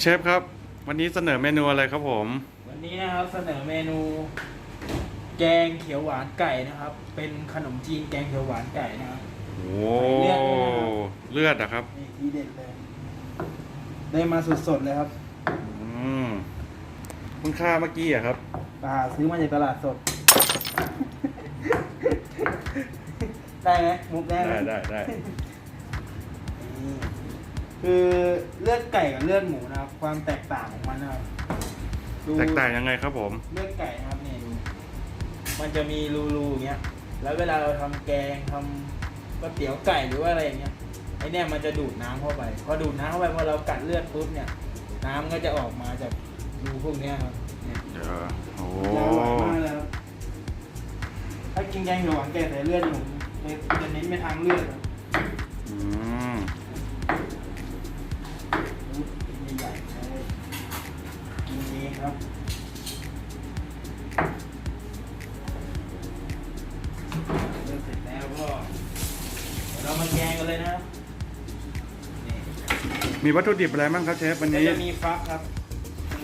เชฟครับ วันนี้เสนอเมนูอะไรครับผม วันนี้นะครับเสนอเมนู แกงเขียวหวานไก่นะครับ เป็นขนมจีนแกงเขียวหวานไก่นะครับ โอ้เลือดด้วยนะครับเลือดอะครับนี่ทีเด็ดเลย ได้มาสดๆเลยครับ อืมคุณค่าเมื่อกี้อะครับป่าซื้อมาจากตลาดสด ได้ไหมมุกได้ไหมได้ได้ได้นี่ คือเลือดไก่กับเลือดหมูนะครับ ความแตกต่างของมันนะครับดูแตกต่างยังไงครับผม เลือดไก่นะครับเนี่ยดูมันจะมีรูๆอย่างเงี้ย แล้วเวลาเราทำแกงทำก๋วยเตี๋ยวไก่หรือว่าอะไรอย่างเงี้ยไอเนี่ยมันจะดูดน้ำเข้าไป พอดูดน้ำเข้าไปพอเรากัดเลือดปุ๊บเนี่ย น้ำก็จะออกมาจากรูพวกเนี้ยครับเนี่ยเดี๋ยวโอ้จะอร่อยมากเลยครับถ้ากินแกงเขียวหวานแก่ใส่เลือดนี่ผมจะเน้นไปทางเลือดครับ อืม มีวัตถุดิบอะไรบ้างครับเชฟวันก็นี้ จะมีฟักครับ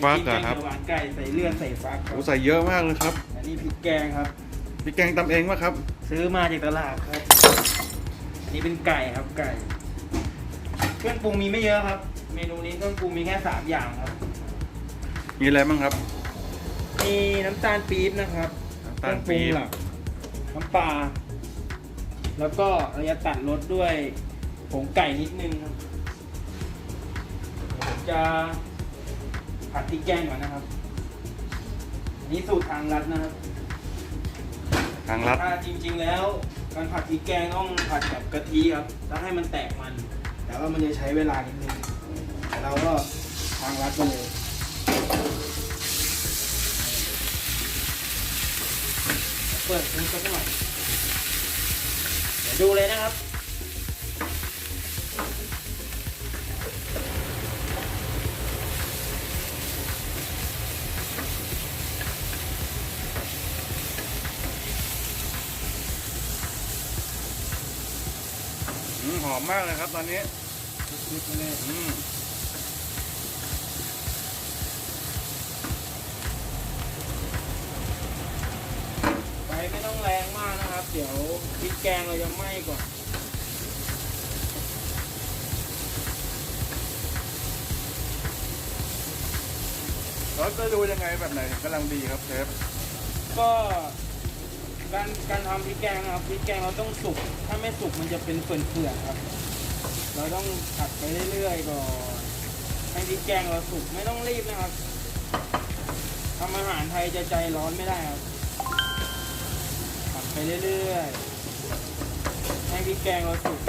ฟักเหรอครับแกงเขียวหวานไก่ใส่เลือดใส่ฟักครัโอ้บใส่เยอะมากเลยครับอันนี้พริกแกงครับพี่แกงตำเองวะครับ ซื้อมาจากตลาดครับ อันนี้เป็นไก่ครับไก่ เครื่องปรุงมีไม่เยอะครับ เมนูนี้เครื่องปรุงมีแค่สามอย่างครับ มีอะไรบ้างครับ มีน้ำตาลปี๊บนะครับน้ำตาลปี๊บ เครื่องปรุงหลักน้ำปลา แล้วก็เราจะตัดรสด้วยผงไก่นิดนึงครับเดี๋ยวผม จะผัดพริกแกงก่อนนะครับอันนี้สูตรทางรัดนะครับทางรัดถ้าจริง ๆ แล้วการผัดพริกแกงต้องผัดกับกะทิครับแล้วให้มันแตกมัน แต่ว่ามันจะใช้เวลานิดนึงแต่เราก็ทางรัดไปเลยเปิดคุณสักหน่อยเดี๋ยวดูเลยนะครับ อื มมากเลยครับตอนนี้คลิกไปเลยอืมไฟไม่ต้องแรงมากนะครับ เดี๋ยวพริกแกงเราจะไหม้ก่อนแล้วจะดูยังไงแบบไหนถึงกำลังดีครับเชฟก็ การการทำพริกแกงนะครับพริกแกงเราต้องสุก ถ้าไม่สุกมันจะเป็นเปื่อนๆครับ เราต้องผัดไปเรื่อยๆก่อนให้พริกแกงเราสุกไม่ต้องรีบนะครับทำอาหารไทยจะใจร้อนไม่ได้ครับผัดไปเรื่อยๆให้พริกแกงเราสุก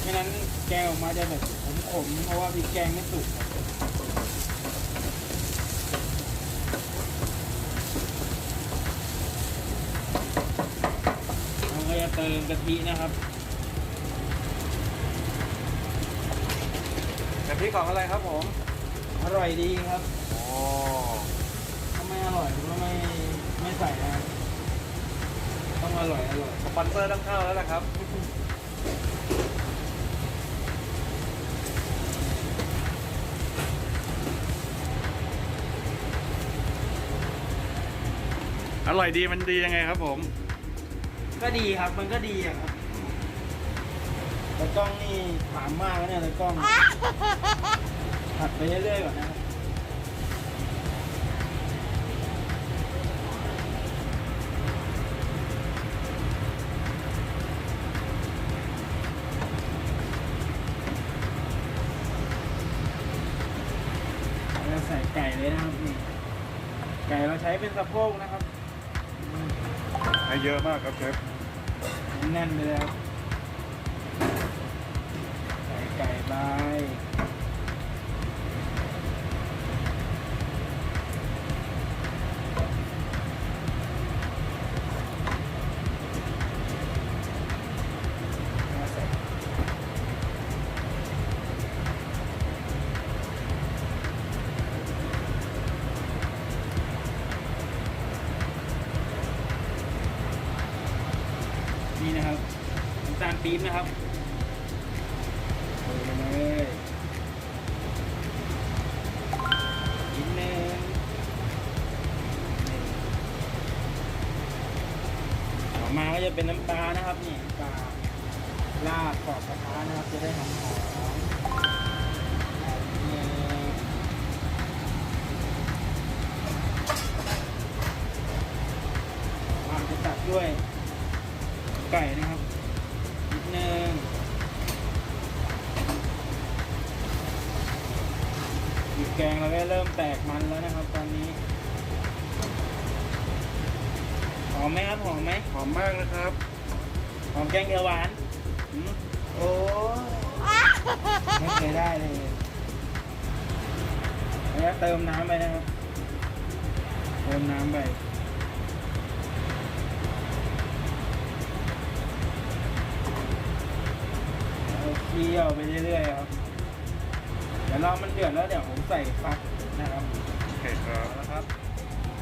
ไม่นั้นแกงออกมาจะแบบขมๆเพราะว่าพริกแกงไม่สุกครับ เราก็ จะเติมกะทินะครับกะทิของอะไรครับผมอร่อยดีครับโอ้ถ้าไม่อร่อยก็ไม่ไม่ใส่นะครับต้องอร่อยอร่อยสปอนเซอร์ต้องเข้าแล้วล่ะครับ อร่อยดีมันดียังไงครับผม ก็ดีครับ มันก็ดีอะครับแต่กล้องนี่ถามมากแล้วเนี่ยแต่กล้องผัดไปเรื่อยๆก่อนนะครับเราจะใส่ไก่เลยนะครับนี่ไก่เราใช้เป็นสะโพกนะครับ ให้เยอะมากครับเชฟ แน่นไปแล้วใส่ไก่ไป นี่นะครับน้ำตาลปี๊บนะครับโรยลงมาเลยนิดนึงต่อมาก็จะเป็นน้ำปลานะครับนี่น้ำปลาลาดขอบกระทะนะครับ จะได้หอมหอมว่าจะตัดด้วย ไก่นะครับนิดนึงหยิบแกงเราก็เริ่มแตกมันแล้วนะครับ ตอนนี้หอมไหมครับหอมไหมหอมมากนะครับ หอมแกงเขียวหวานอืมโอ้ยไม่เคยได้เลยแล้วเติมน้ำไปนะครับ เติมน้ำไป เคี่ยวไปเรื่อยๆครับ เดี๋ยวรอมันเดือดแล้วเดี๋ยวผมใส่ฟักนะครับโอเคครับเอาละครับ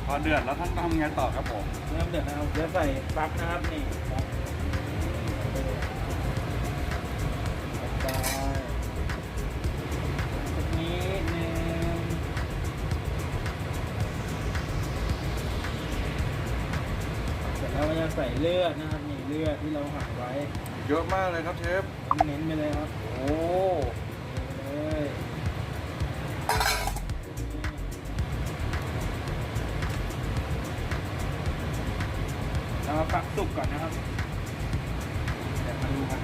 พอเดือดแล้วท่านทำไงต่อครับผม เริ่มเดือดนะครับเดี๋ยวใส่ฟักนะครับนี่ฟักไปสักนิดนึงเสร็จแล้วก็จะใส่เลือดนะครับนี่ เลือดที่เราหั่นไว้เยอะมากเลยครับเชฟเน้นไปเลยครับ โอ้เลยเรามาฟักสุกก่อนนะครับเดี๋ยวมาดูกัน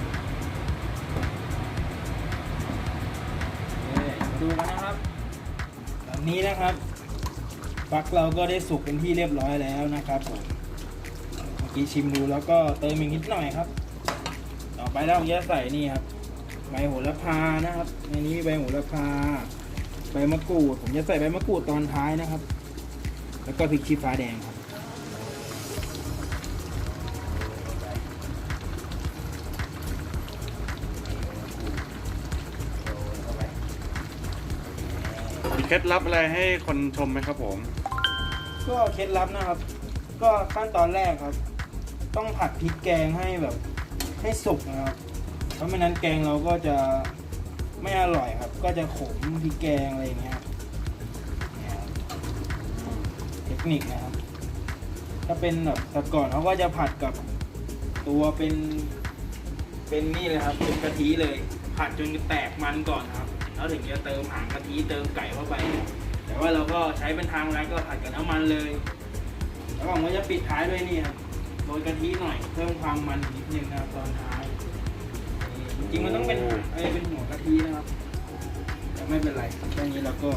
เอ้ยมาดูกันนะครับตอนนี้นะครับฟักเราก็ได้สุกเป็นที่เรียบร้อยแล้วนะครับผมเมื่อ กี้ชิมดูแล้วก็เติมอีกนิดหน่อยครับ ต่อไปเราจะใส่นี่ครับใบโหระพานะครับในนี้มีใบโหระพา ใบมะกรูด ผมจะใส่ใบมะกรูดตอนท้ายนะครับ แล้วก็พริกชี้ฟ้าแดงครับมีเคล็ดลับอะไรให้คนชมไหมครับผม ก็เคล็ดลับนะครับ ก็ขั้นตอนแรกครับ ต้องผัดพริกแกงให้แบบให้สุกนะครับ เพราะไม่นั้นแกงเราก็จะไม่อร่อยครับ ก็จะขมพริกแกงอะไรอย่างเงี้ยเทคนิคนะครับ ถ้าเป็นแบบแต่ก่อนเขาก็จะผัดกับตัวเป็น เป็นนี่เลยครับเป็นกะทิเลย ผัดจนแตกมันก่อนครับแล้วถึงจะเติมหางกะทิเติมไก่เข้าไป แต่ว่าเราก็ใช้เป็นทางร้านก็ผัดกับน้ำมันเลย แล้วผมก็จะปิดท้ายด้วยนี่ครับ โรยกะทิหน่อยเพิ่มความมันนิดนึงนะครับตอนท้ายนี่จริงๆมันต้องเป็นหางเอ้ยเป็นหัวกะทินะครับแต่ไม่เป็นไรแค่นี้เราก็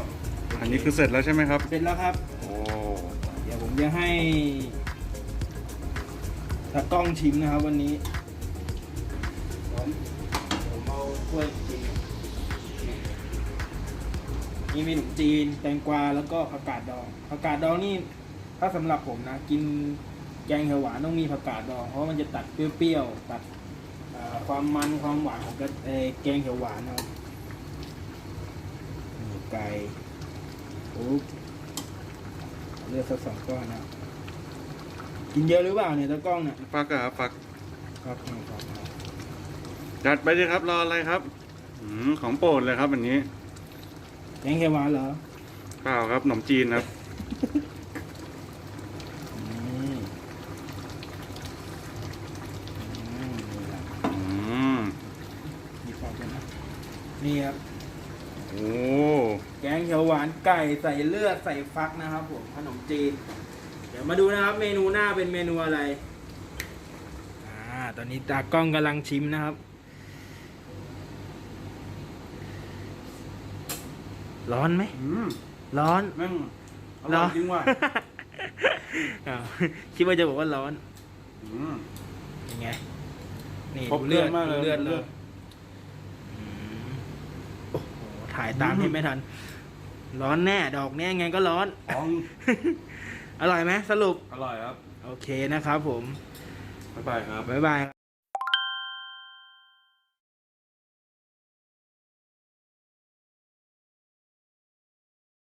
อันนี้คือเสร็จแล้วใช่ไหมครับ เสร็จแล้วครับ โอ้เดี๋ยวผมจะให้ตากล้องชิมนะครับ วันนี้ผมผมเอาถ้วยชิมนี่มีขนมจีน แตงกวาแล้วก็ผักกาดดองผักกาดดองนี่ถ้าสำหรับผมนะ กิน แกงเขียวหวานต้องมีผักกาดดอง เพราะมันจะตัดเปรี้ยวๆตัดเอ่อความมันความหวานของกระเอ่อแกงเขียวหวานนะครับนี่ไก่ปุ๊บเลือกสักสองก้อนนะ กินเยอะหรือเปล่าเนี่ยตากล้องเนี่ยฟักอะครับฟักครับครับครับจัดไปดิครับรออะไรครับอืมของโปรดเลยครับอันนี้แกงเขียวหวานเหรอเปล่าครับขนมจีนครับ อืมอืมนี่แหละ อืม มีความเป็นนะ นี่ครับ โอ้แกงเขียวหวานไก่ใส่เลือดใส่ฟักนะครับผมขนมจีน เดี๋ยวมาดูนะครับ เมนูหน้าเป็นเมนูอะไร อ่า ตอนนี้ตากล้องกำลังชิมนะครับ ร้อนไหม อืมร้อน แม่งอร่อยจริงว่ะอ้าวคิดว่าจะบอกว่าร้อน อืมยังไง นี่ครบดูเลือดเครื่องมากเลยดูเลือดเลืเลอยด อืมโอ้โห ถ่ายตามที่ไม่ทัน ร้อนแน่ดอกเนี้ยยังไงก็ร้อน อ๋องอร่อยไหมสรุป อร่อยครับ โอเคนะครับผม บ๊ายบายครับ บ๊ายบาย